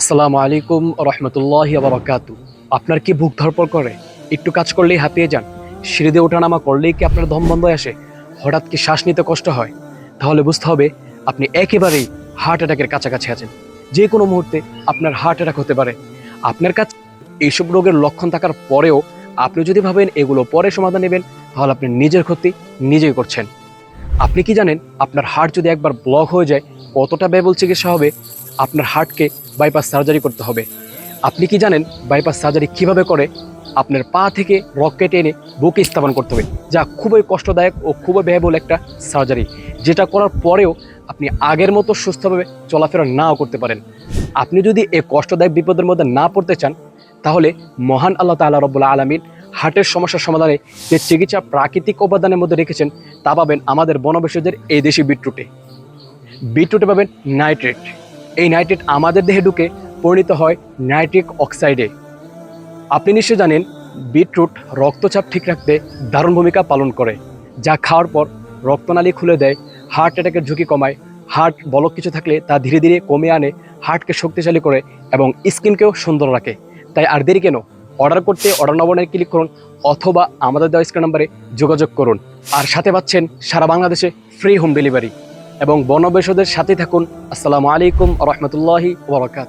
আসসালামু আলাইকুম রহমতুল্লাহ বারাকাতু। আপনার কি বুক ধরপর করে? একটু কাজ করলেই হাঁপিয়ে যান। সিঁড়ি দিয়ে ওঠানামা করলেই কি আপনার দম বন্ধ আসে? হঠাৎ কি শ্বাস নিতে কষ্ট হয়? তাহলে বুঝতে হবে, আপনি একেবারেই হার্ট অ্যাটাকের কাছাকাছি আছেন। যে কোনো মুহূর্তে আপনার হার্ট অ্যাটাক হতে পারে। আপনার কাছে এইসব রোগের লক্ষণ থাকার পরেও আপনি যদি ভাবেন এগুলো পরে সমাধান নেবেন, তাহলে আপনি নিজের ক্ষতি নিজেই করছেন। আপনি কি জানেন, আপনার হার্ট যদি একবার ব্লক হয়ে যায়, কতটা ব্যয়বহুল চিকিৎসা হবে? আপনার হার্টকে বাইপাস সার্জারি করতে হবে। আপনি কি জানেন বাইপাস সার্জারি কীভাবে করে? আপনার পা থেকে রক কেটে এনে বুকে স্থাপন করতে হবে, যা খুবই কষ্টদায়ক ও খুবই ব্যয়বহুল একটা সার্জারি যেটা করার পরেও আপনি আগের মতো সুস্থভাবে চলাফেরা নাও করতে পারেন। আপনি যদি এই কষ্টদায়ক বিপদের মধ্যে না পড়তে চান, তাহলে মহান আল্লাহ তাআলা রব্বুল্লাহ আলমিন হার্টের সমস্যার সমাধানে যে চিকিৎসা প্রাকৃতিক উপাদানের মধ্যে রেখেছেন, তা পাবেন আমাদের বনবেশদের এই দেশি বিটরুটে। বিটরুটে পাবেন নাইট্রেট। এই নাইট্রেট আমাদের দেহে ঢুকে পরিণত হয় নাইট্রিক অক্সাইডে। আপনি নিশ্চয় জানেন, বিটরুট রক্তচাপ ঠিক রাখতে দারুণ ভূমিকা পালন করে, যা খাওয়ার পর রক্তনালী খুলে দেয়, হার্ট অ্যাটাকের ঝুঁকি কমায়, হার্ট বলক কিছু থাকলে তা ধীরে ধীরে কমে আনে, হার্টকে শক্তিশালী করে এবং স্কিনকেও সুন্দর রাখে। তাই আর দেরি কেন? অর্ডার করতে অর্ডার নবনে ক্লিক করুন অথবা আমাদের দেওয়া স্ক্রিন নাম্বারে যোগাযোগ করুন। আর সাথে পাচ্ছেন সারা বাংলাদেশে ফ্রি হোম ডেলিভারি। এবং বনবেশদের সাথে থাকুন। আসসালামু আলাইকুম রহমতুল্লাহি ওবরাকাত